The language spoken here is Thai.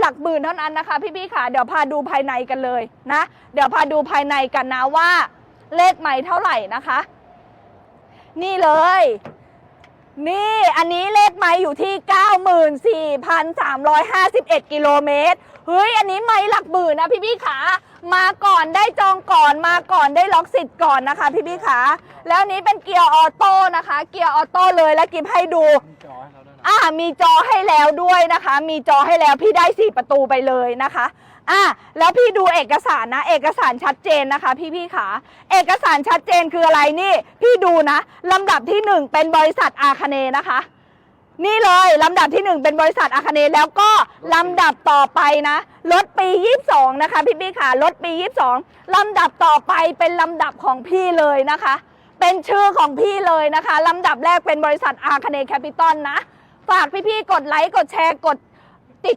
หลักหมื่นเท่านั้นนะคะ พี่ๆค่ะ เดี๋ยวพาดูภายในกันเลยนะ เดี๋ยวพาดูภายในกันนะว่าเลขไม่เท่าไหร่นะคะ นี่เลย นี่อันนี้เลขไม้อยู่ที่ 94,351 กิโลเมตร เฮ้ย อันนี้ไม้หลักหมื่นนะพี่พี่ขา มาก่อนได้จองก่อนมาก่อนได้ล็อกสิทธิ์ก่อนนะคะ พี่พี่ขา แล้วนี้เป็นเกียร์ออโต้นะคะ เกียร์ออโต้เลยและกิฟให้ดู อ่ามีจอให้แล้วด้วยนะคะ มีจอให้แล้วพี่ได้สี่ประตูไปเลยนะคะอะแล้วพี่ดูเอกสารนะ เอกสารชัดเจนนะคะ พี่พี่ขาเอกสารชัดเจนคืออะไรนี่ พี่ดูนะลำดับที่หนึ่งเป็นบริษัทอาคเนนะคะ นี่เลยลำดับที่หนึ่งเป็นบริษัทอาคเนแล้วก็ลำดับต่อไปนะรถปี 22 นะคะ พี่พี่ขารถปี 22ลำดับต่อไปเป็นลำดับของพี่เลยนะคะ เป็นชื่อของพี่เลยนะคะลำดับแรกเป็นบริษัทอาคเนแคปิตอลนะ ฝากพี่ๆกดไลค์กดแชร์กดติด